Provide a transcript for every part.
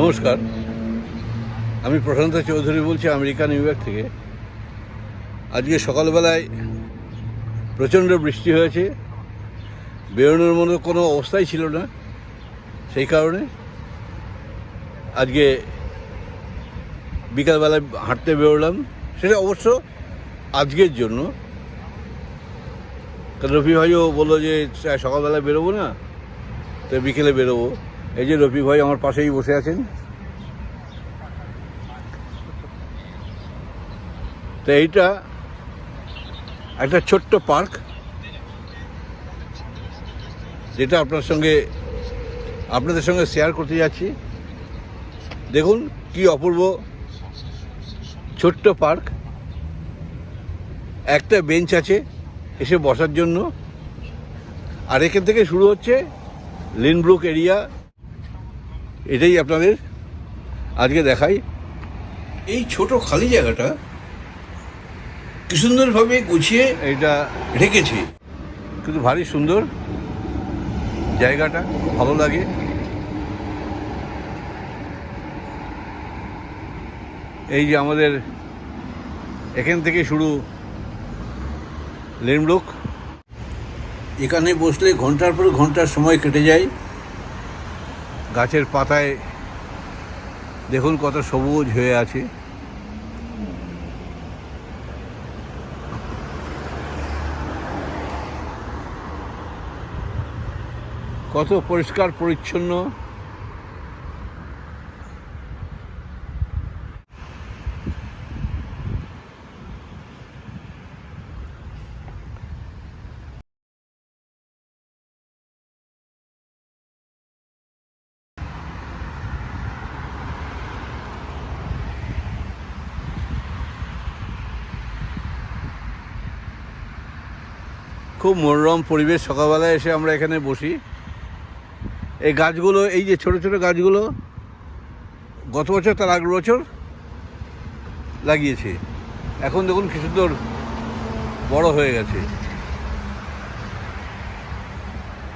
নমস্কার। আমি প্রশান্ত চৌধুরী বলছি আমেরিকা, নিউ ইয়র্ক থেকে। আজকে সকালবেলায় প্রচণ্ড বৃষ্টি হয়েছে। বেরোনোর মতো কোনো অবস্থাই ছিল না সেই কারণে। আজকে বিকালবেলায় হাঁটতে বেরোলাম। সেটা অবশ্য আজকের জন্য। কারণ রফি ভাইও বলল যে সকালবেলায় বেরোবো না, তো বিকেলে বেরোবো। এই যে রফি ভাই আমার পাশেই বসে আছেন। তো এইটা একটা ছোট্ট পার্ক, যেটা আপনার সঙ্গে, আপনাদের সঙ্গে শেয়ার করতে যাচ্ছি। দেখুন কি অপূর্ব ছোট্ট পার্ক। একটা বেঞ্চ আছে এসে বসার জন্য। আর এখান থেকে শুরু হচ্ছে লিনব্রুক এরিয়া। এটাই আপনাদের আজকে দেখাই। এই ছোট খালি জায়গাটা কি সুন্দরভাবে গুছিয়ে এটা রেখেছে। কিন্তু ভারী সুন্দর জায়গাটা ভালো লাগে। এই যে আমাদের এখান থেকে শুরু লেমলুক এখানে বসলে ঘণ্টার পর ঘণ্টার সময় কেটে যায়। গাছের পাতায় দেখুন কত সবুজ হয়ে আছে। কত পরিষ্কার পরিচ্ছন্ন। খুব মনোরম পরিবেশ। সকালবেলায় এসে আমরা এখানে বসি। এই গাছগুলো, এই যে ছোট ছোট গাছগুলো, গত বছর তার আগের বছর লাগিয়েছে। এখন দেখুন কি সুন্দর বড় হয়ে গেছে।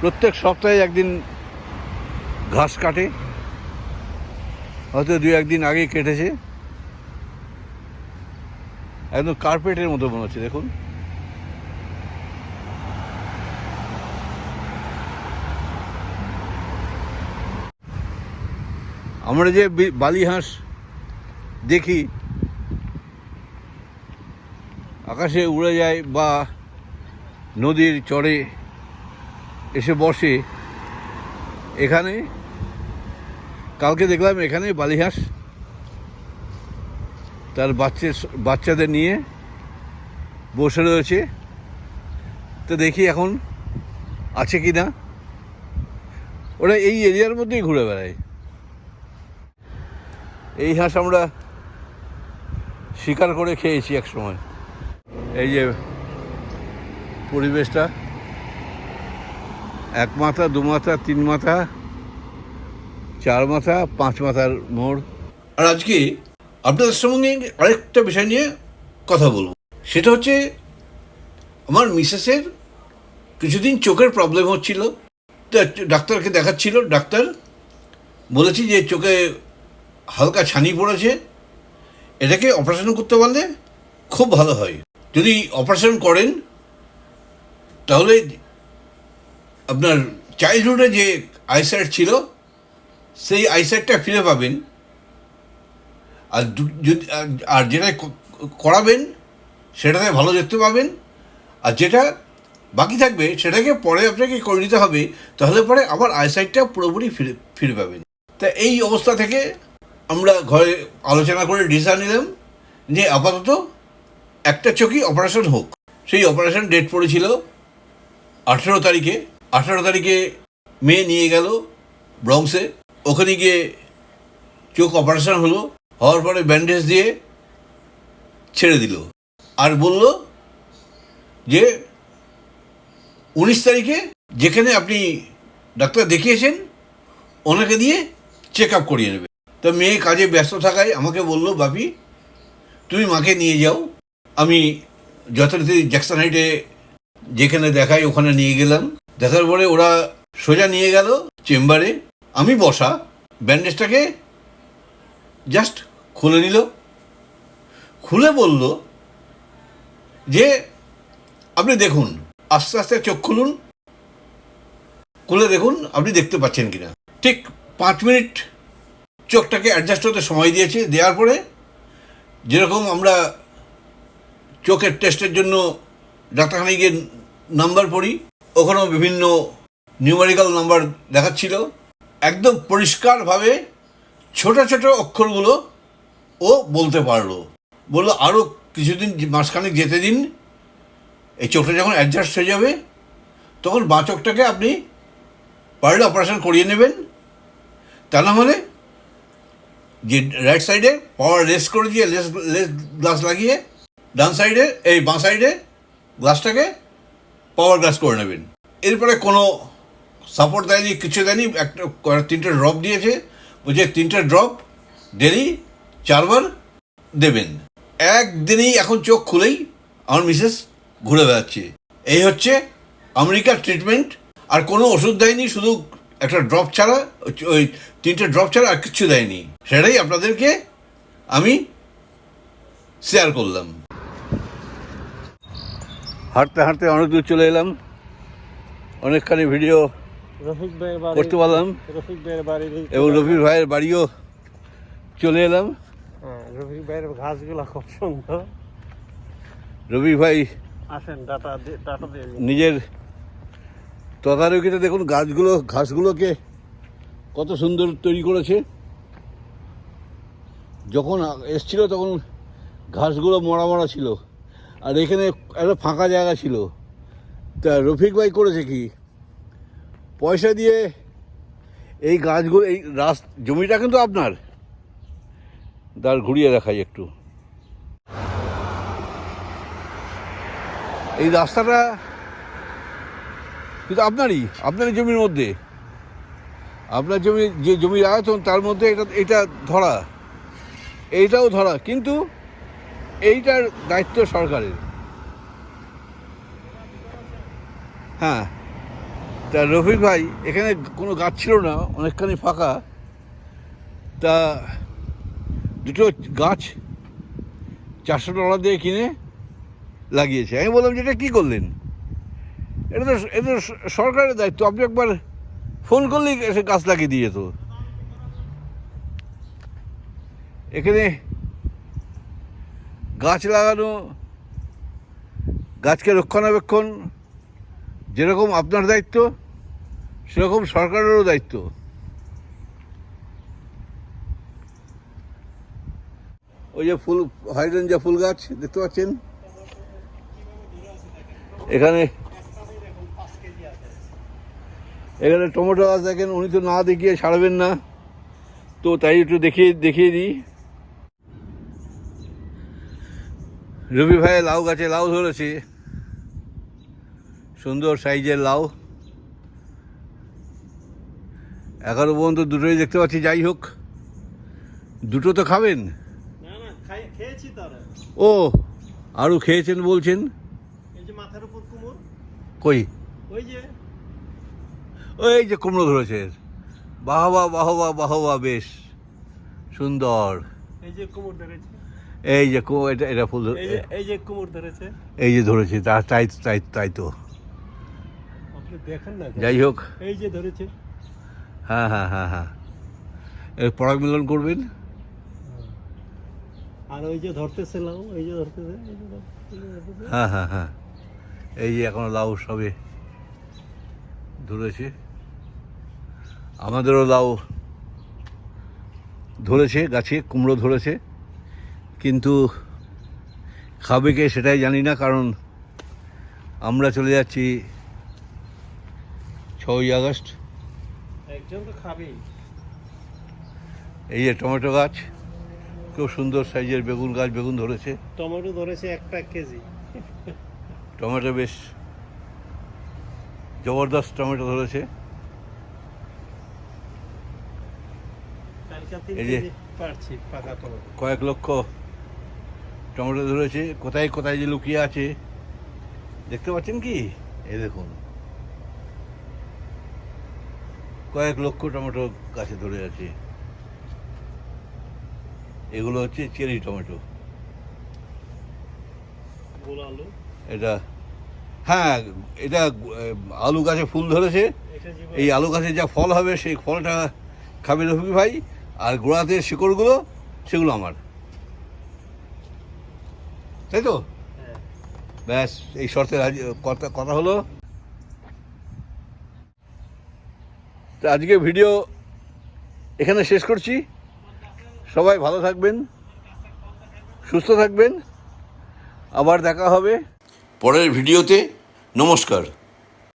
প্রত্যেক সপ্তাহে একদিন ঘাস কাটে। হয়তো দু একদিন আগে কেটেছে। একদম কার্পেটের মতো মনে হচ্ছে, দেখুন। আমরা যে বালি হাঁস দেখি, আকাশে উড়ে যায় বা নদীর চড়ে এসে বসে, এখানে, কালকে দেখলাম এখানে বালি হাঁস তার বাচ্চা বাচ্চাদের নিয়ে বসে রয়েছে। তো দেখি এখন আছে কি না ওরা এই এরিয়ার মধ্যেই ঘুরে বেড়ায়। এই হাঁস আমরা শিকার করে খেয়েছি এক সময়। এই যে পরিবেশটা, এক মাথা, দু মাথা, তিন মাথা, চার মাথা, পাঁচ মাথার মোড়। আর আজকে আপনাদের সঙ্গে আরেকটা বিষয় নিয়ে কথা বলব। সেটা হচ্ছে, আমার মিসেসের কিছুদিন চোখের প্রবলেম হচ্ছিল। ডাক্তারকে দেখাচ্ছিল, ডাক্তার বলেছি যে চোখে হালকা ছানি পড়েছে, এটাকে অপারেশন করতে পারলে খুব ভালো হয়। যদি অপারেশন করেন, তাহলে আপনার চাইল্ডহুডে যে আইসাইট ছিল, সেই আইসাইটটা ফিরে পাবেন। আর যদি, আর- যেটা করাবেন, সেটাতে ভালো দেখতে পাবেন। আর যেটা বাকি থাকবে, সেটাকে পরে আপনাকে করে নিতে হবে, তাহলে পরে আবার আইসাইটটা পুরোপুরি ফিরে ফিরে পাবেন। তা এই অবস্থা থেকে আমরা ঘরে আলোচনা করে ডিসিশন নিলাম যে আপাতত একটা চোখই অপারেশন হোক। সেই অপারেশন ডেট পড়েছিল আঠেরো তারিখে। আঠেরো তারিখে মেয়ে নিয়ে গেল ব্রংসে ওখানে গিয়ে চোখ অপারেশন হলো, হওয়ার পরে ব্যান্ডেজ দিয়ে ছেড়ে দিল। আর বলল যে উনিশ তারিখে যেখানে আপনি ডাক্তার দেখিয়েছেন, ওনাকে দিয়ে চেক আপ করিয়ে নেবে। তো মেয়ে কাজে ব্যস্ত থাকায় আমাকে বলল বাপি তুমি মাকে নিয়ে যাও। আমি যথারীতি জ্যাকসন হাইটে যেখানে দেখাই ওখানে নিয়ে গেলাম। দেখার পরে ওরা সোজা নিয়ে গেল চেম্বারে। আমি বসা। ব্যান্ডেজটাকে জাস্ট খুলে নিল। খুলে বলল যে, আপনি দেখুন, আস্তে আস্তে চোখ খুলুন। খুলে দেখুন, আপনি দেখতে পাচ্ছেন কিনা। ঠিক পাঁচ মিনিট চোখটাকে অ্যাডজাস্ট হতে সময় দিয়েছে। দেওয়ার পরে যেরকম আমরা চোখের টেস্টের জন্য ডাক্তারখানায় গিয়ে নাম্বার পড়ি, ওখানেও বিভিন্ন নিউমারিক্যাল নাম্বার দেখাচ্ছিল। একদম পরিষ্কারভাবে ছোট ছোট অক্ষরগুলো ও বলতে পারল। বলল আরও কিছুদিন মাসখানেক যেতে দিন, এই চোখটা যখন অ্যাডজাস্ট হয়ে যাবে, তখন বাঁ চোখটাকে আপনি পারলে অপারেশন করিয়ে নেবেন। তা না হলে যে রাইট সাইডে পাওয়ার লেস করে দিয়ে লেস লেস গ্লাস লাগিয়ে, ডান সাইডে এই বাঁ সাইডে গ্লাসটাকে পাওয়ার গ্লাস করে নেবেন। এরপরে কোনো সাপোর্ট দেয়নি, কিছু দেয়নি, একটা তিনটে ড্রপ দিয়েছে। বলছে তিনটে ড্রপ ডেলি চারবার দেবেন। একদিনেই এখন চোখ খুলেই আমার মিসেস ঘুরে বেড়াচ্ছে। এই হচ্ছে আমেরিকার ট্রিটমেন্ট আর কোনো ওষুধ দেয়নি, শুধু একটা ড্রপ ছাড়া ওই তিনটে ড্রপ ছাড়া আর কিচ্ছু দেয়নি। সেটাই আপনাদেরকে আমি শেয়ার করলাম। হাঁটতে হাঁটতে অনেক দূর চলে এলাম। অনেকখানি ভিডিও রফিক ভাইয়ের বাড়ি করতে পারলাম। রফিক ভাইয়ের এবং রবির ভাইয়ের বাড়িও চলে এলাম। হ্যাঁ রফিক ভাইয়ের ঘাসগুলো খুব সুন্দর। রবি ভাই আসেন ডাটা দিয়ে ডাটা দিয়ে নিজের তদারকিতে দেখুন গাছগুলো ঘাসগুলোকে কত সুন্দর তৈরি করেছে। যখন এসছিল তখন ঘাসগুলো মরা মরা ছিল। আর এখানে একটা ফাঁকা জায়গা ছিল। তা রফিক ভাই করেছে কি? পয়সা দিয়ে এই গাছগুলো, এই রাস, জমিটা কিন্তু আপনার। তার ঘুরিয়ে দেখাই একটু। এই রাস্তাটা কিন্তু আপনারই আপনারই জমির মধ্যে। আপনার জমি, যে জমির আয়তন, তার মধ্যে এটা এটা ধরা। এইটাও ধরা, কিন্তু এইটার দায়িত্ব সরকারের। হ্যাঁ তা রফিক ভাই, এখানে কোনো গাছ ছিল না, অনেকখানি ফাঁকা। তা দুটো গাছ চারশো ডলার দিয়ে কিনে লাগিয়েছে। আমি বললাম যে এটা কী করলেন? এটা তো, এটা সরকারের দায়িত্ব। আপনি একবার ফোন করলেই এসে গাছ লাগিয়ে দিয়ে যেত। এখানে গাছ লাগানো, গাছকে রক্ষণাবেক্ষণ যেরকম আপনার দায়িত্ব, সেরকম সরকারেরও দায়িত্ব। ওই যে ফুল হাইড্রেঞ্জা ফুল গাছ, দেখতে পাচ্ছেন? এখানে এখানে টমেটো গাছ দেখেন উনি তো না দেখিয়ে ছাড়বেন না। তো তাই একটু দেখিয়ে দেখিয়ে দিই। রবি ভাই লাউ গাছে লাউ ধরেছে। সুন্দর সাইজের লাউ। এগারো পর্যন্ত দুটোই দেখতে পাচ্ছি যাই হোক। দুটো তো খাবেন? ও আরও খেয়েছেন বলছেন? কই? ওই যে ওই যে কুমড়ো ধরেছে। বাহবা বাহবা বাহবা বেশ। সুন্দর। এই যে কুমোর ধরেছে। এই যে এটা এটা ফুল এই যে ধরেছে। এই যে ধরেছে তা তাই তাই তাই তো। আপনি দেখেন না যাই হোক। এই যে ধরেছে। হ্যাঁ হ্যাঁ হ্যাঁ হ্যাঁ। এর পরাগ মিলন করবেন? আর ওই যে ধরতেছে যে এই যে ধরতেছে। হ্যাঁ হ্যাঁ হ্যাঁ। এই যে এখনও লাউ সবে ধরেছে। আমাদেরও লাউ ধরেছে গাছে কুমড়ো ধরেছে কিন্তু খাবে কে সেটাই জানি না কারণ আমরা চলে যাচ্ছি ছয়ই আগস্ট। একজন তো খাবেই। এই যে টমেটো গাছ খুব সুন্দর সাইজের বেগুন গাছ বেগুন ধরেছে। টমেটো ধরেছে একটা কেজি। টমেটো বেশ জবরদস্ত টমেটো ধরেছে কালকে তিন এই যে- কয়েক লক্ষ টমেটো ধরেছে কোথায় কোথায় যে লুকিয়ে আছে দেখতে পাচ্ছেন কি? এই দেখুন। কয়েক লক্ষ টমেটো গাছে ধরে আছে। এগুলো হচ্ছে চেরি টমেটো। এটা হ্যাঁ এটা আলু গাছে ফুল ধরেছে। এই আলু গাছে যা ফল হবে সেই ফলটা খাবে রফি ভাই। আর গোড়াতে শিকড়গুলো, সেগুলো আমার। তাই তো? ব্যাস, এই শর্তে রাজি কথা কথা হলো। তো আজকে ভিডিও এখানে শেষ করছি। সবাই ভালো থাকবেন, সুস্থ থাকবেন। আবার দেখা হবে। পরের ভিডিওতে, নমস্কার।